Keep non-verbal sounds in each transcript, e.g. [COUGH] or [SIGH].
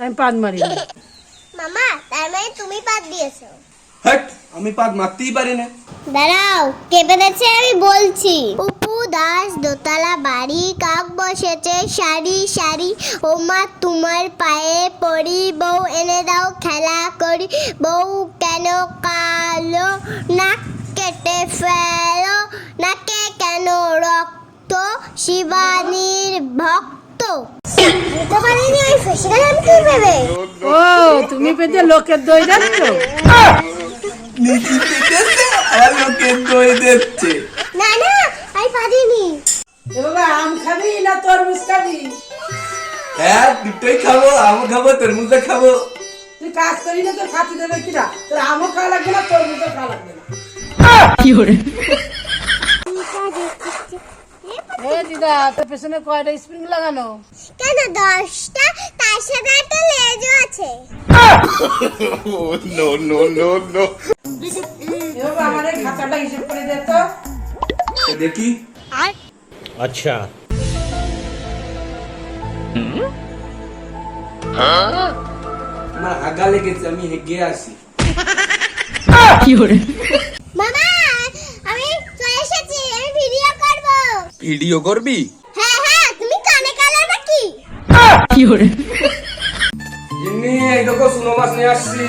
আমি পাত মারি না। মামা তার মানে তুমি পাত দিয়েছ। হ্যাট আমি পাত মারতেই পারি না। দাঁড়াও কে পেরেছে আমি বলছি। উপু দাস দোতলা বাড়ি কাক বসেছে সারি সারি ও মা তোমার পায়ে পড়ি বউ এনে দাও খেলা করি। বউ কেন কালো? নাক কেটে ফেলো নাকে কেন রক্ত? শিবানীর ভক্ত। বুঝতে ও তুমি পেতে লোকের দই যাচ্ছ নিজে পেটেছে আর লোকে দই দিচ্ছে। না না আমি পারিনি। বাবা আম খাবি না তরমুজ খাবি? হ্যাঁ দুটোই খাব আম খাব তরমুজও খাব। তুই কাজ করি না তোর খাতি দেবে কিনা? তোর আমও খাওয়া লাগবে না তরমুজও খাওয়া লাগবে না। এ দিদা তোর পেছনে কয়টা স্প্রিং লাগানো? কেন দশটা? রাইসাঘাটে লেজও আছে। [LAUGHS] No no no no. দেখি। আচ্ছা। আমি হেগে আসি করে ভিডিও করবি? জিন্নি এই দেখো সুনো মাছ নিয়ে আসছি।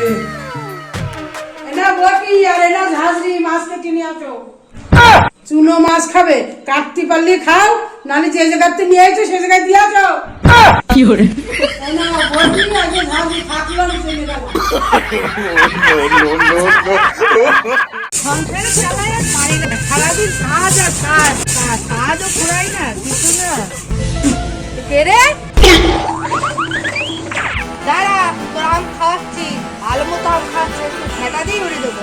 এনা বটি আর এনা ঝাঁঝরি মাছ কেটে নিয়ে আসো চুনো মাছ খাবে কাটতে পারলে খাও নালে যে জায়গাতে নিয়ে আসো সে জায়গায় দিয়ে আসো এনা বটি আর ঝাঁঝরি থাকল না চলে গেল সংসারে চালাই আর পারি না সারাদিন কাজ আর কাজ কাজ কাজও ফুরাই না কিছু না। কে খাওয়াচ্ছি ভালো মতো আম খাওয়াচ্ছি খেটা দিয়ে উড়ে দেবো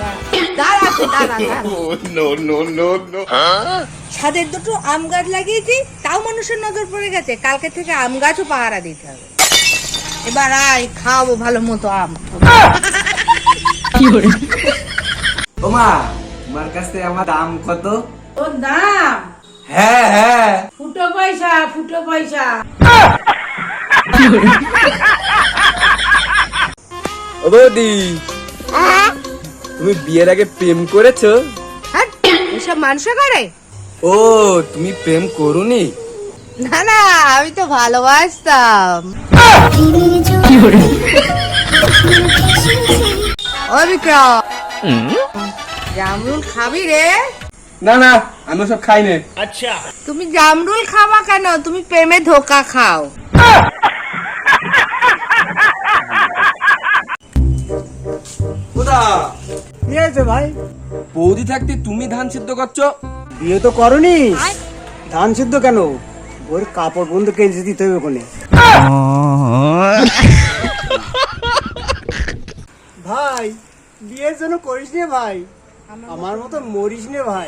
দাঁড়া দাঁড়া [LAUGHS] ছাদের দুটো আম গাছ লাগিয়েছি তাও মানুষের নজর পড়ে গেছে। কালকে থেকে আম গাছও পাহারা দিতে হবে। এবার আয় খাওয়াবো ভালো মতো আম। ও মা তোমার কাছে আমার দাম কত? ওর দাম? হ্যাঁ হ্যাঁ। ফুটো পয়সা ফুটো পয়সা। [LAUGHS] ও বৌদি তুমি বিয়ের আগে প্রেম করেছ? হ্যাঁ, এসব মানুষে করে। ও তুমি প্রেম করুনি? না না আমি তো ভালোবাসতাম। ও জামরুল খাবি রে। না না আমি সব খাই না আচ্ছা। তুমি জামরুল খাওয়া কেন? তুমি প্রেমে ধোকা খাও। হয়েছে ভাই? বৌদি থাকতে তুমি ধান সিদ্ধ করছ? বিয়ে তো করনি। ধান সিদ্ধ কেন? ওর কাপড় বন্ধু কেঞ্চে দিতে হবে ওখানে ভাই বিয়ের জন্য করিস নে ভাই। আমার মতো মরিস নে ভাই।